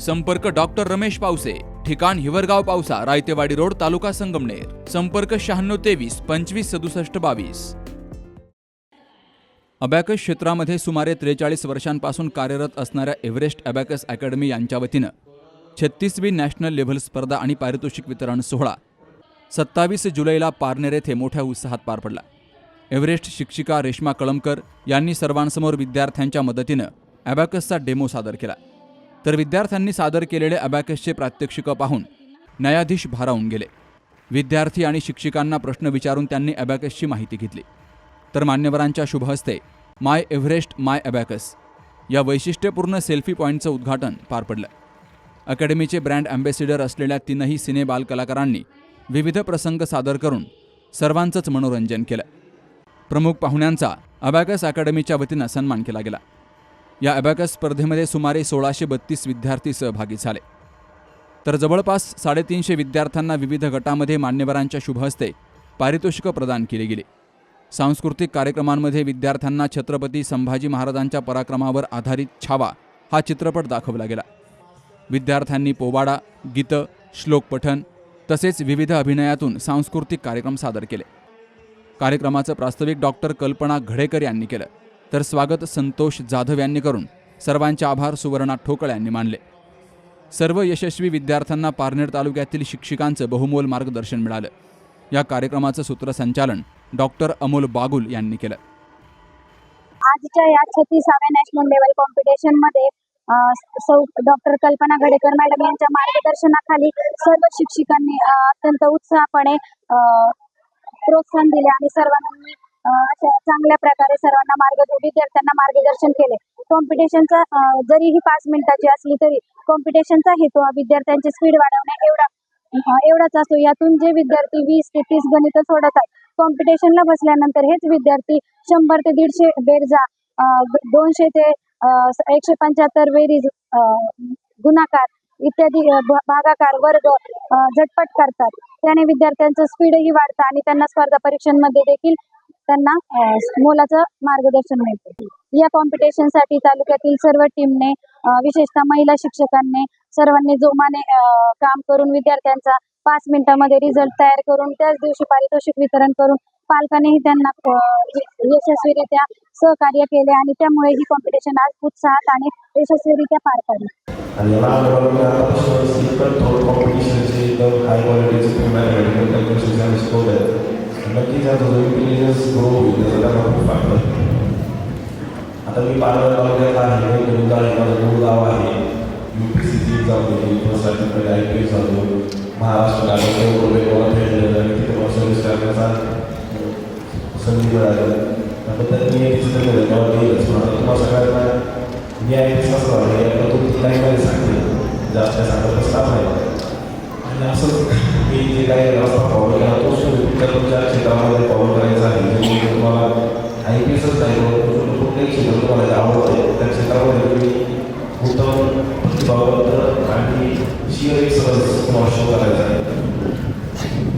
संपर्क डॉक्टर रमेश पावसे ठिकाण हिवरगाव पावसा रायतेवाडी रोड तालुका संगमनेर. संपर्क शहाण्णव तेवीस पंचवीस सदुसष्ट बावीस. अबॅकस क्षेत्रामध्ये सुमारे त्रेचाळीस वर्षांपासून कार्यरत असणाऱ्या एव्हरेस्ट अबॅकस अकॅडमी यांच्या वतीनं छत्तीसवी नॅशनल लेव्हल स्पर्धा आणि पारितोषिक वितरण सोहळा सत्तावीस जुलैला पारनेर येथे मोठ्या उत्साहात पार पडला. एव्हरेस्ट शिक्षिका रेश्मा कळमकर यांनी सर्वांसमोर विद्यार्थ्यांच्या मदतीनं अबॅकसचा डेमो सादर केला. तर विद्यार्थ्यांनी सादर केलेले अबॅकसचे प्रात्यक्षिकं पाहून न्यायाधीश भारावून गेले. विद्यार्थी आणि शिक्षिकांना प्रश्न विचारून त्यांनी अबॅकसची माहिती घेतली. तर मान्यवरांच्या शुभहस्ते माय एव्हरेस्ट माय अबॅकस या वैशिष्ट्यपूर्ण सेल्फी पॉईंटचं उद्घाटन पार पडलं. अकॅडमीचे ब्रँड अँबॅसिडर असलेल्या तीनही सिने बाल कलाकारांनी विविध प्रसंग सादर करून सर्वांचंच मनोरंजन केलं. प्रमुख पाहुण्यांचा अबॅकस अकॅडमीच्या वतीनं सन्मान केला गेला. या अबॅकस स्पर्धेमध्ये सुमारे सोळाशे बत्तीस विद्यार्थी सहभागी झाले. तर जवळपास साडेतीनशे विद्यार्थ्यांना विविध गटामध्ये मान्यवरांच्या शुभहस्ते पारितोषिकं प्रदान केली गेली. सांस्कृतिक कार्यक्रमांमध्ये विद्यार्थ्यांना छत्रपती संभाजी महाराजांच्या पराक्रमावर आधारित छावा हा चित्रपट दाखवला गेला. विद्यार्थ्यांनी पोवाडा गीतं श्लोक पठण तसेच विविध अभिनयातून सांस्कृतिक कार्यक्रम सादर केले. कार्यक्रमाचं प्रास्ताविक डॉक्टर कल्पना घडेकर यांनी केलं. तर स्वागत संतोष जाधव यांनी करून सर्वांचे आभार सुवर्णा ठोकळ यांनी मानले. सर्व यशस्वी विद्यार्थ्यांना पारनेर तालुक्यातील शिक्षिकांचं बहुमोल मार्गदर्शन मिळालं. या कार्यक्रमाचं सूत्रसंचालन डॉक्टर अमोल बागुल यांनी केलं. आजच्या या छत्तीसाव्या नॅशनल लेवल कॉम्पिटिशनमध्ये सौ डॉक्टर कल्पना गडेकर मॅडम यांच्या मार्गदर्शनाखाली सर्व शिक्षिकांनी अत्यंत उत्साहपणे अं, प्रोत्साहन दिले आणि सर्वांनी चांगल्या प्रकारे सर्वांना मार्ग विद्यार्थ्यांना मार्गदर्शन केले. कॉम्पिटिशनचा जरी ही पाच मिनिटाची असली तरी कॉम्पिटिशनचा हेतू हा विद्यार्थ्यांची स्पीड वाढवणे एवढा एवढाच असतो. यातून जे विद्यार्थी वीस ते तीस गणित सोडवतात कॉम्पिटिशनला बसल्यानंतर हेच विद्यार्थी शंभर ते दीडशे बेरजा अं, दोनशे ते अं, एकशे पंच्याहत्तर बेरीज अं, गुणाकार इत्यादी भागाकार वर्ग झटपट करतात. त्याने विद्यार्थ्यांचं स्पीडही वाढतं आणि त्यांना स्पर्धा परीक्षांमध्ये देखील त्यांना मोलाचं मार्गदर्शन मिळते. या कॉम्पिटिशनसाठी तालुक्यातील सर्व टीमने विशेषतः महिला शिक्षकांनी सर्वांनी जोमाने काम करून विद्यार्थ्यांचा पाच मिनिटामध्ये रिझल्ट तयार करून त्याच दिवशी पारितोषिक वितरण करून पालकांनीही त्यांना यशस्वीरित्या सहकार्य केले आणि त्यामुळे ही कॉम्पिटिशन आज उत्साहात आणि यशस्वीरित्या पार पडली. आणि नक्कीच आता जो इंटेलिजन्स ग्रो होईल त्याचा त्यांना खूप फायदा आता मी पालघर तालुक्यात आहे मी आहे माझं मूळ गाव आहे. U P S C exam होती त्यासाठी आय पी एस झालो महाराष्ट्र गाडीचे आणि तिथे मला सर्व्हिस करण्याचा संधी मिळाली. त्याबद्दल मी एक चित्र केलं तेव्हा देईलच पण आता तुम्हाला सगळ्यांना मी आय पी एस असं आहे यातलं तुमची काही काही सांगते जास्त सांगत स्टाफ आहे असं मी जे काही व्यवस्था फॉलो केला तो तुमच्या क्षेत्रामध्ये फॉलो करायचा आहे. तुम्हाला आय पी एसच नाही कुठल्याही क्षेत्र तुम्हाला आवडतं त्या क्षेत्रामध्ये तुम्ही उत्तम प्रतिभावंत आणि शिअर एक्सलन्स तुम्हाला शो करायचा आहे.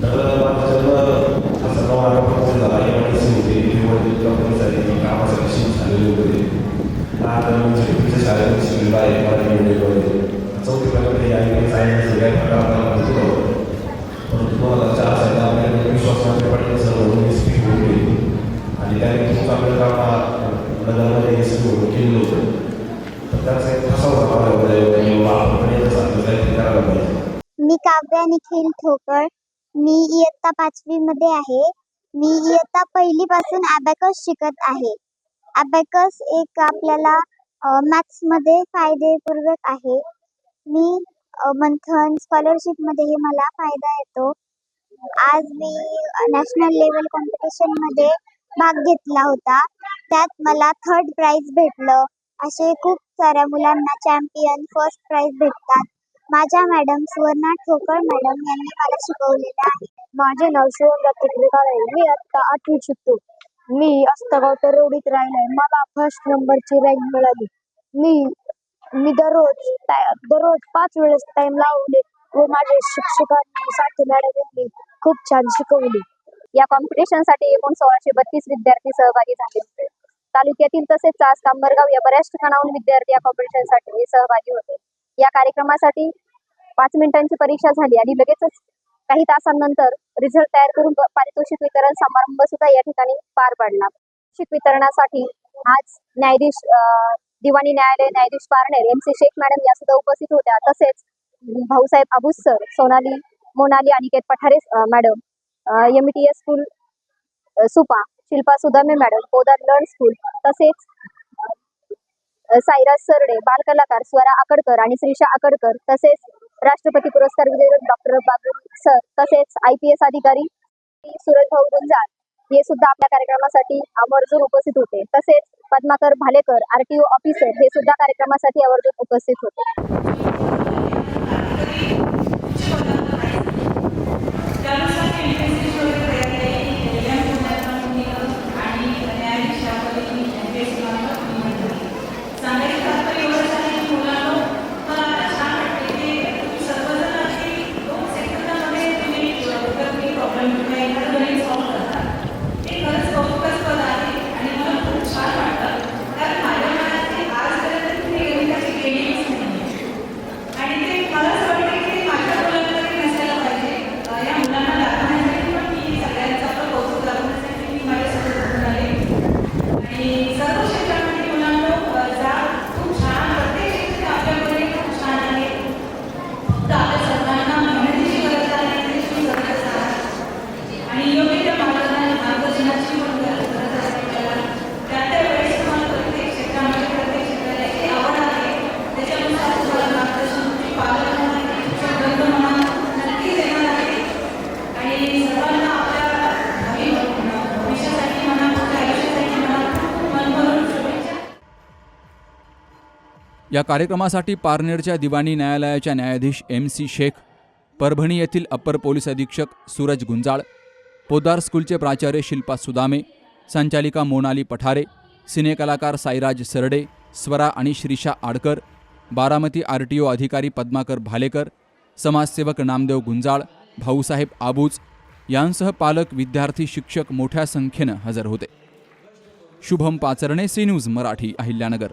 तर माझा जन्म असा नऊ आठ झाला एम आय सी होते कंपनीसाठी कामासाठी शिफ्ट झालेले होते. आता मी शाळेत आहे मराठी मीडियममध्ये चौथीपर्यंत हे आय पी सायन्स सगळ्या प्रकारात माहिती नव्हतं परंतु दोन हजार चार साली आपल्याकडे विश्वास नाट्य पाटील सर म्हणून एस पी होऊन गेले आणि त्याने खूप चांगलं काम हा नगरमध्ये एस पी म्हणून केलेलं होतं तर त्याचा एक कसा होता मला आपण पण याचं सांगतो काहीतरी करायला पाहिजे मी काव्या निखिल ठोकर. मी इयत्ता पाचवी मध्ये आहे. मी इयत्ता पहिली पासून अबॅकस शिकत आहे. अबॅकस एक आपल्याला मॅथ्समध्ये फायदेपूर्वक आहे. मी मंथन स्कॉलरशिपमध्ये हे मला फायदा येतो. आज मी नॅशनल लेवल कॉम्पिटिशनमध्ये भाग घेतला होता. त्यात मला थर्ड प्राइज भेटलं. असे खूप साऱ्या मुलांना चॅम्पियन फर्स्ट प्राइज भेटतात. माझ्या मॅडम सुवर्णा ठोकळ मॅडम यांनी मला शिकवलेले आहे. माझे नाव सुवर्णा दत्तकृपाल आहे. मी आता आठवी शिकतो. मी अस्तगाव रोडीत राहिलो मला फर्स्ट नंबरची रँक मिळाली. मी मी दररोज दररोज पाच वेळेस टाइम लावले व माझ्या शिक्षकांनी साठी मॅडम खूप छान शिकवली. या कॉम्पिटिशनसाठी एकूण सोळाशे बत्तीस विद्यार्थी सहभागी झाले होते. तालुक्यातील तसेच आज कांबरगाव या बऱ्याच ठिकाणाहून विद्यार्थी या कॉम्पिटिशनसाठी सहभागी होते. या कार्यक्रमासाठी पाच मिनिटांची परीक्षा झाली आणि लगेचच काही तासांनंतर रिझल्ट तयार करून पारितोषिक वितरण समारंभ सुद्धा या ठिकाणी पार पडला. शिक वितरणासाठी आज न्यायाधीश दिवाणी न्यायालय न्यायाधीश Parner M C Shaikh madam या सुद्धा उपस्थित होत्या. तसेच Bhausaheb Abus sir Sonali Monali Aniket Pathare madam M T S school Supa Shilpa Sudame madam Podar learn school तसेच अं, साईराज सरडे बालकलाकार स्वरा आकडकर आणि श्रीषा आकडकर तसेच राष्ट्रपती पुरस्कार विजेते डॉक्टर बाबू सर तसेच आय पी एस अधिकारी सुरज भाऊ गुंजाळ हे सुद्धा आपल्या कार्यक्रमासाठी आवर्जून उपस्थित होते. तसेच पद्माकर भालेकर आरटीओ ऑफिसर हे सुद्धा कार्यक्रमासाठी आवर्जून उपस्थित होते. या कार्यक्रमासाठी पारनेरच्या दिवाणी न्यायालयाच्या न्यायाधीश एम सी शेख परभणी येथील अप्पर पोलीस अधीक्षक सूरज गुंजाळ पोदार स्कूलचे प्राचार्य शिल्पा सुदामे संचालिका मोनाली पठारे सिनेकलाकार साईराज सरडे स्वरा आणि Shrisha Adkar Baramati R T O अधिकारी पद्माकर भालेकर समाजसेवक नामदेव गुंजाळ भाऊसाहेब आबूज यांसह पालक विद्यार्थी शिक्षक मोठ्या संख्येनं हजर होते. Shubham Pacharne C news Marathi Ahilyanagar.